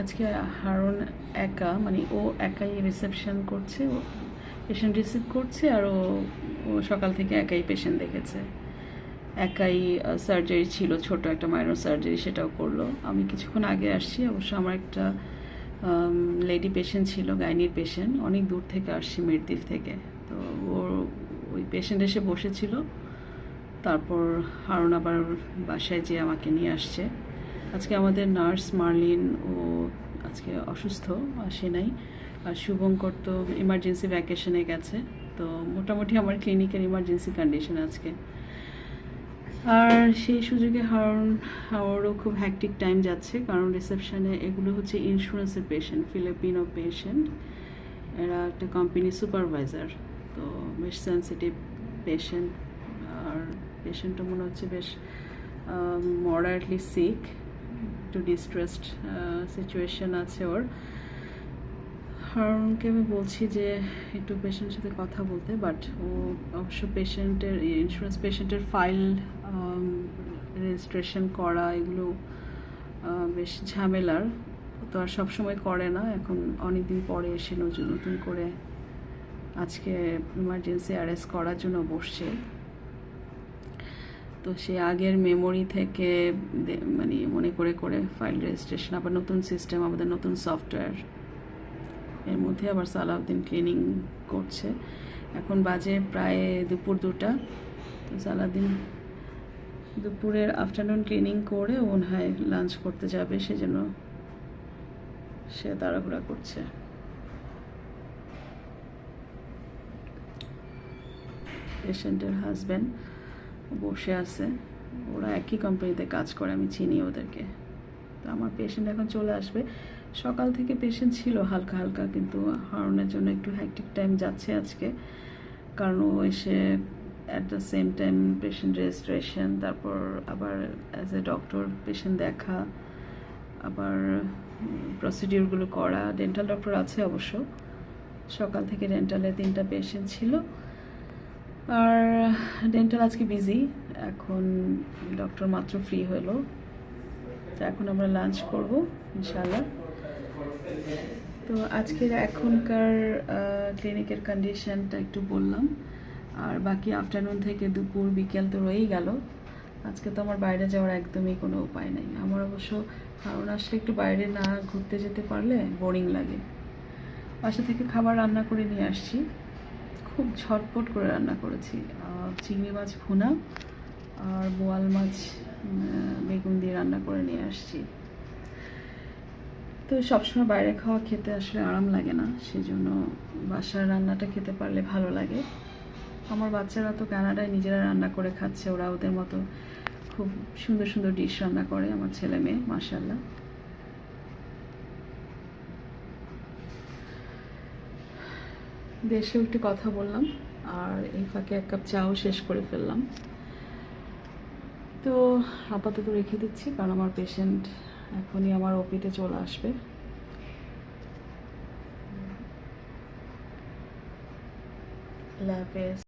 আজকে হারুন একা মানে ও একাই রিসেপশন করছে, ও পেশেন্ট রিসিভ করছে আর ও সকাল থেকে একাই পেশেন্ট দেখেছে। একাই সার্জারি ছিল, ছোট একটা মাইনর সার্জারি সেটাও করল। আমি কিছুক্ষণ আগে আসছি, অবশ্য আমার একটা লেডি পেশেন্ট ছিল গাইনির পেশেন্ট অনেক দূর থেকে আসছি মিরদ্বীপ থেকে। তো ওর ওই পেশেন্ট এসে বসেছিল। তারপর হারুন আবার বাসায় যেয়ে আমাকে নিয়ে আসছে। আজকে আমাদের নার্স মার্লিন ও আজকে অসুস্থ আসে নাই। আর শুভঙ্কর তো ইমার্জেন্সি ভ্যাকেশনে গেছে, তো মোটামুটি আমার ক্লিনিকের ইমার্জেন্সি কন্ডিশন আজকে। আর সেই সুযোগে হারুন ওরও খুব হ্যাকটিক টাইম যাচ্ছে, কারণ রিসেপশনে এগুলো হচ্ছে ইন্স্যুরেন্সের পেশেন্ট ফিলিপিনো পেশেন্ট এরা একটা কোম্পানি সুপারভাইজার তো বেশ সেন্সিটিভ পেশেন্ট আর পেশেন্টটা মনে হচ্ছে বেশ মডারেটলি সিক একটু ডিস্ট্রেসড সিচুয়েশন আছে ওর। হারুনকে আমি বলছি যে একটু পেশেন্টের সাথে কথা বলতে বাট ও অবশ্য পেশেন্টের ইন্স্যুরেন্স পেশেন্টের ফাইল রেজিস্ট্রেশন করা এগুলো বেশ ঝামেলার। তো আর সবসময় করে না, এখন অনেক দিন পরে এসে নতুন করে আজকে ইমার্জেন্সি অ্যারেস্ট করার জন্য বসছে। তো সে আগের মেমোরি থেকে মানে মনে করে করে ফাইল রেজিস্ট্রেশন আবার নতুন সিস্টেম আমাদের নতুন সফটওয়্যার এর মধ্যে আবার সালাউদ্দিন ক্লিনিং করছে। এখন বাজে প্রায় দুপুর দুটা। তো সালাউদ্দিন দুপুরের আফটারনুন ক্লিনিং করে ও মনে হয় লাঞ্চ করতে যাবে, সেজন্য সে তাড়াহুড়া করছে। পেশেন্টের হাজব্যান্ড বসে আছে। ওরা একই কোম্পানিতে কাজ করে, আমি চিনি ওদেরকে। তো আমার পেশেন্ট এখন চলে আসবে। সকাল থেকে পেশেন্ট ছিল হালকা হালকা, কিন্তু হারনের জন্য একটু হ্যাকটিক টাইম যাচ্ছে আজকে। কারণ ও এসে at the same time patient registration তারপর আবার অ্যাজ এ ডক্টর পেশেন্ট দেখা, আবার প্রসিডিউরগুলো করা। ডেন্টাল ডক্টর আছে অবশ্য। সকাল থেকে ডেন্টালে তিনটা পেশেন্ট ছিল। আর ডেন্টাল আজকে বিজি এখন ডক্টর মাত্র ফ্রি হলো। তো এখন আমরা লাঞ্চ করব ইনশাল্লাহ তো আজকের এখনকার ক্লিনিকের কন্ডিশনটা একটু বললাম। আর বাকি আফটারনুন থেকে দুপুর, বিকেল তো রয়েই গেল। আজকে তো আমার বাইরে যাওয়ার একদমই কোনো উপায় নেই। আমার অবশ্য কারণ আসলে একটু বাইরে না ঘুরতে যেতে পারলে বোরিং লাগে। বাসা থেকে খাবার রান্না করে নিয়ে আসছি। খুব ঝটপট করে রান্না করেছি। চিংড়ি মাছ ভুনা আর বোয়াল মাছ বেগুন দিয়ে রান্না করে নিয়ে আসছি। তো সবসময় বাইরে খাওয়া খেতে আসলে আরাম লাগে না, সেজন্য বাসার রান্নাটা খেতে পারলে ভালো লাগে। আমার বাচ্চারা তো কানাডায় নিজেরা রান্না করে খাচ্ছে, ওরা ওদের মতো খুব সুন্দর সুন্দর ডিশ রান্না করে, আমার ছেলে মেয়ে মাসাল্লাহ দেশেও একটু কথা বললাম, আর এই ফাঁকে এক কাপ চাও শেষ করে ফেললাম। তো আপাতত রেখে দিচ্ছি, কারণ আমার পেশেন্ট এখনই আমার ওপিতে চলে আসবে। হাফেজ